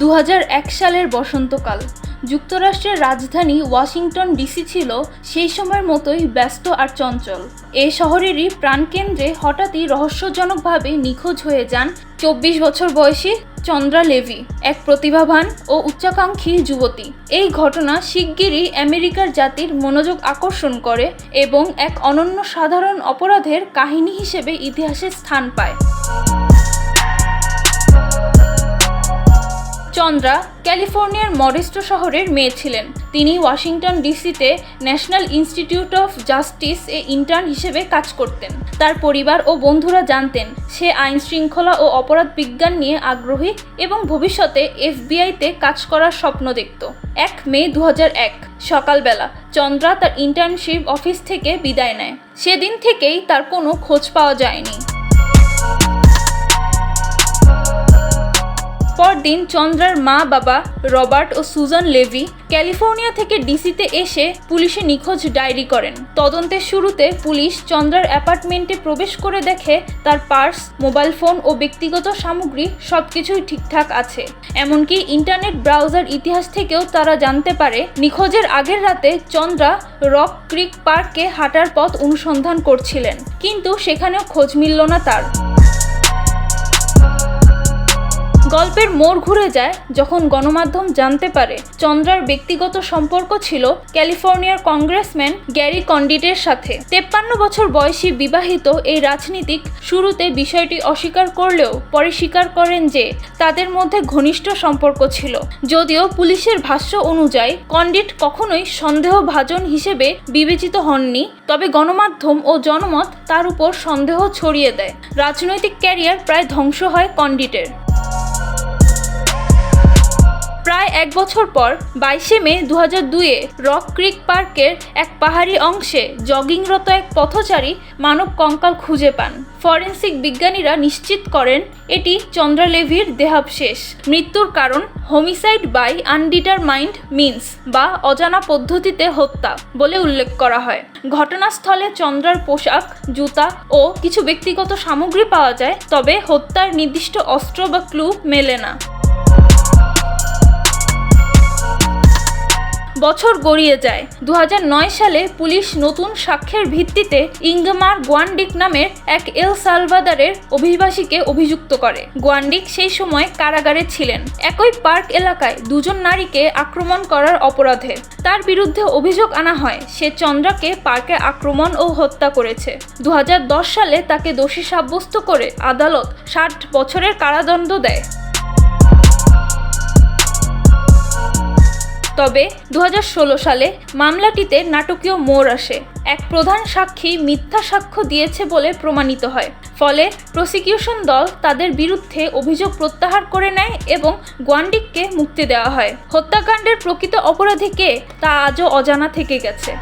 দু হাজার এক সালের বসন্তকাল। যুক্তরাষ্ট্রের রাজধানী ওয়াশিংটন ডিসি ছিল সেই সময়ের মতোই ব্যস্ত আর চঞ্চল। এ শহরেরই প্রাণকেন্দ্রে হঠাৎই রহস্যজনকভাবে নিখোঁজ হয়ে যান চব্বিশ বছর বয়সী চন্দ্রা লেভি, এক প্রতিভাবান ও উচ্চাকাঙ্ক্ষী যুবতী। এই ঘটনা শিগগিরই আমেরিকার জাতির মনোযোগ আকর্ষণ করে এবং এক অনন্য সাধারণ অপরাধের কাহিনী হিসেবে ইতিহাসে স্থান পায়। চন্দ্রা ক্যালিফোর্নিয়ার মডেস্টো শহরের মেয়ে ছিলেন। তিনি ওয়াশিংটন ডিসিতে ন্যাশনাল ইনস্টিটিউট অফ জাস্টিস এ ইন্টার্ন হিসেবে কাজ করতেন। তার পরিবার ও বন্ধুরা জানতেন, সে আইন শৃঙ্খলা ও অপরাধ বিজ্ঞান নিয়ে আগ্রহী এবং ভবিষ্যতে এফবিআইতে কাজ করার স্বপ্ন দেখত। এক মে দু এক, সকালবেলা চন্দ্রা তার ইন্টার্নশিপ অফিস থেকে বিদায় নেয়। সেদিন থেকেই তার কোনো খোঁজ পাওয়া যায়নি। পরদিন চন্দ্রার মা বাবা, রবার্ট ও সুজান লেভি ক্যালিফোর্নিয়া থেকে ডিসিতে এসে পুলিশে নিখোঁজ ডায়েরি করেন। তদন্তের শুরুতে পুলিশ চন্দ্রার অ্যাপার্টমেন্টে প্রবেশ করে দেখে তার পার্স, মোবাইল ফোন ও ব্যক্তিগত সামগ্রী সবকিছুই ঠিকঠাক আছে। এমনকি ইন্টারনেট ব্রাউজার ইতিহাস থেকেও তারা জানতে পারে, নিখোঁজের আগের রাতে চন্দ্রা রক ক্রিক পার্কে হাঁটার পথ অনুসন্ধান করছিলেন। কিন্তু সেখানেও খোঁজ মিলল না তার। গল্পের মোড় ঘুরে যায় যখন গণমাধ্যম জানতে পারে চন্দ্রার ব্যক্তিগত সম্পর্ক ছিল ক্যালিফোর্নিয়ার কংগ্রেসম্যান গ্যারি কন্ডিটের সাথে। তেপ্পান্ন বছর বয়সী বিবাহিত এই রাজনীতিক শুরুতে বিষয়টি অস্বীকার করলেও পরে স্বীকার করেন যে তাদের মধ্যে ঘনিষ্ঠ সম্পর্ক ছিল। যদিও পুলিশের ভাষ্য অনুযায়ী কন্ডিট কখনোই সন্দেহভাজন হিসেবে বিবেচিত হননি, তবে গণমাধ্যম ও জনমত তার উপর সন্দেহ ছড়িয়ে দেয়। রাজনৈতিক ক্যারিয়ার প্রায় ধ্বংস হয় কন্ডিটের। প্রায় এক বছর পর বাইশে মে দু হাজার দুয়ে রক ক্রিক পার্কের এক পাহাড়ি অংশে জগিংরত এক পথচারী মানব কঙ্কাল খুঁজে পান। ফরেন্সিক বিজ্ঞানীরা নিশ্চিত করেন, এটি চন্দ্রালেভির দেহাবশেষ। মৃত্যুর কারণ হোমিসাইড বাই আনডিটারমাইন্ড মিন্স বা অজানা পদ্ধতিতে হত্যা বলে উল্লেখ করা হয়। ঘটনাস্থলে চন্দ্রার পোশাক, জুতা ও কিছু ব্যক্তিগত সামগ্রী পাওয়া যায়, তবে হত্যার নির্দিষ্ট অস্ত্র বা ক্লু মেলে না। বছর গড়িয়ে যায়। দু হাজার নয় সালে পুলিশ নতুন সাক্ষ্যের ভিত্তিতে ইংগমার গোয়ান্ডিক নামের এক এল সালভাদারের অভিবাসীকে অভিযুক্ত করে। গোয়ান্ডিক সেই সময় কারাগারে ছিলেন। একই পার্ক এলাকায় দুজন নারীকে আক্রমণ করার অপরাধে। তার বিরুদ্ধে অভিযোগ আনা হয়, সে চন্দ্রাকে পার্কে আক্রমণ ও হত্যা করেছে। দু হাজার দশ সালে তাকে দোষী সাব্যস্ত করে আদালত ষাট বছরের কারাদণ্ড দেয়। তবে দু হাজার ষোলো সালে মামলাটিতে নাটকীয় মোড় আসে। এক প্রধান সাক্ষী মিথ্যা সাক্ষ্য দিয়েছে বলে প্রমাণিত হয়। ফলে প্রসিকিউশন দল তাদের বিরুদ্ধে অভিযোগ প্রত্যাহার করে নেয় এবং গোয়ান্ডিককে মুক্তি দেওয়া হয়। হত্যাকাণ্ডের প্রকৃত অপরাধী কে তা আজও অজানা থেকে গেছে।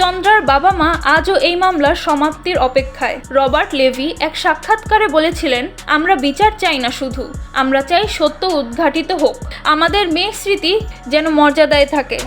চন্দ্রার বাবা মা আজও এই মামলার সমাপ্তির অপেক্ষায়। রবার্ট লেভি এক সাক্ষাৎকারে বলেছিলেন, আমরা বিচার চাই না শুধু, আমরা চাই সত্য উদ্ঘাটিত হোক। আমাদের মেয়ে স্মৃতি যেন মর্যাদায় থাকে।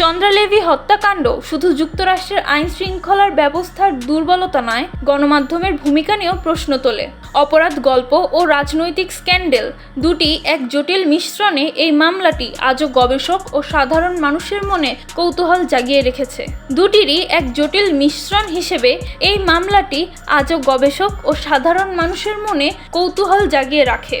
চন্দ্রালেভি হত্যাকাণ্ড শুধু যুক্তরাষ্ট্রের আইন শৃঙ্খলার ব্যবস্থার দুর্বলতা নয়, গণমাধ্যমের ভূমিকা নিয়েও প্রশ্ন তোলে। অপরাধ গল্প ও রাজনৈতিক স্ক্যান্ডেল দুটি এক জটিল মিশ্রণে এই মামলাটি আজও গবেষক ও সাধারণ মানুষের মনে কৌতূহল জাগিয়ে রেখেছে। দুটিরই এক জটিল মিশ্রণ হিসেবে এই মামলাটি আজও গবেষক ও সাধারণ মানুষের মনে কৌতূহল জাগিয়ে রাখে।